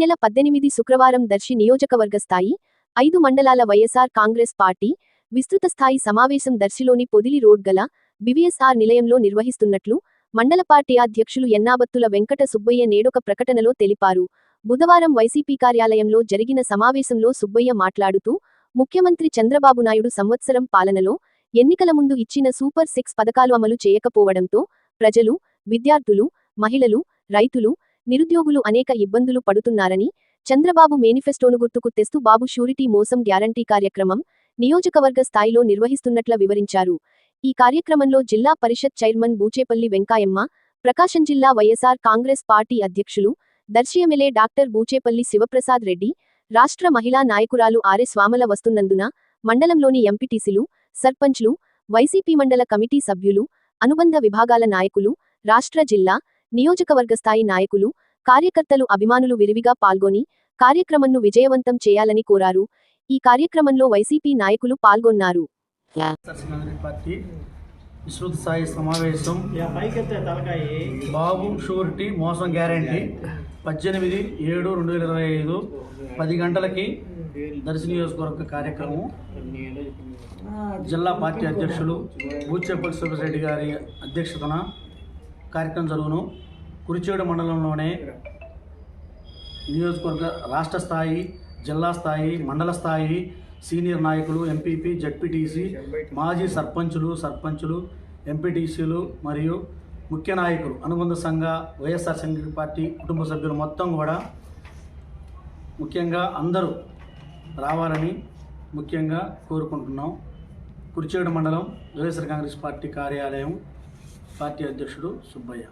నెల పద్దెనిమిది శుక్రవారం దర్శి నియోజకవర్గ స్థాయి ఐదు మండలాల వైఎస్ఆర్ కాంగ్రెస్ పార్టీ విస్తృత స్థాయి సమావేశం దర్శిలోని పొదిలి రోడ్ గల బివిఎస్ఆర్ నిలయంలో నిర్వహిస్తున్నట్లు మండల పార్టీ అధ్యక్షులు ఎన్నాబత్తుల వెంకట సుబ్బయ్య నేడొక ప్రకటనలో తెలిపారు. బుధవారం వైసీపీ కార్యాలయంలో జరిగిన సమావేశంలో సుబ్బయ్య మాట్లాడుతూ ముఖ్యమంత్రి చంద్రబాబు నాయుడు సంవత్సరం పాలనలో ఎన్నికల ముందు ఇచ్చిన సూపర్ సిక్స్ పథకాలు అమలు చేయకపోవడంతో ప్రజలు విద్యార్థులు మహిళలు రైతులు నిరుద్యోగులు అనేక ఇబ్బందులు పడుతున్నారని చంద్రబాబు మేనిఫెస్టోను గుర్తుకు తెస్తూ బాబు షూరిటీ మోసం గ్యారంటీ కార్యక్రమం నియోజకవర్గ స్థాయిలో నిర్వహిస్తున్నట్ల వివరించారు. ఈ కార్యక్రమంలో జిల్లా పరిషత్ చైర్మన్ బూచేపల్లి వెంకాయమ్మ ప్రకాశం జిల్లా వైఎస్ఆర్ కాంగ్రెస్ పార్టీ అధ్యక్షులు దర్శియమెలే డాక్టర్ బూచేపల్లి శివప్రసాద్ రెడ్డి రాష్ట్ర మహిళా నాయకురాలు ఆర్ఎ స్వామల వస్తున్నందున మండలంలోని ఎంపీటీసీలు సర్పంచ్లు వైసీపీ మండల కమిటీ సభ్యులు అనుబంధ విభాగాల నాయకులు రాష్ట్ర జిల్లా నియోజకవర్గ స్థాయి నాయకులు కార్యకర్తలు అభిమానులు విరివిగా పాల్గొని కార్యక్రమంను విజయవంతం చేయాలని కోరారు. ఈ కార్యక్రమంలో వైసీపీ నాయకులు పాల్గొన్నారు. విస్తృత స్థాయి సమావేశం. బాబు షూరిటీ మోసం గ్యారంటీ. పద్దెనిమిది ఏడు రెండు వేల ఇరవై ఐదు పది గంటలకి దర్శి నియోజకవర్గ కార్యక్రమం. జిల్లా పార్టీ అధ్యక్షులు బూచేపల్లి సుబ్రరెడ్డి గారి అధ్యక్షతన కార్యక్రమం జరుగును. కురిచేడు మండలంలోనే నియోజకవర్గ రాష్ట్ర స్థాయి జిల్లా స్థాయి మండల స్థాయి సీనియర్ నాయకులు ఎంపీపీ జడ్పీటీసీ మాజీ సర్పంచులు సర్పంచులు ఎంపీటీసీలు మరియు ముఖ్య నాయకులు అనుబంధ సంఘ వైఎస్ఆర్ సంఘ పార్టీ కుటుంబ సభ్యులు మొత్తం కూడా ముఖ్యంగా అందరూ రావాలని ముఖ్యంగా కోరుకుంటున్నాం. కురిచేడు మండలం వైఎస్ఆర్ కాంగ్రెస్ పార్టీ కార్యాలయం పార్టీ అధ్యక్షుడు సుబ్బయ్య.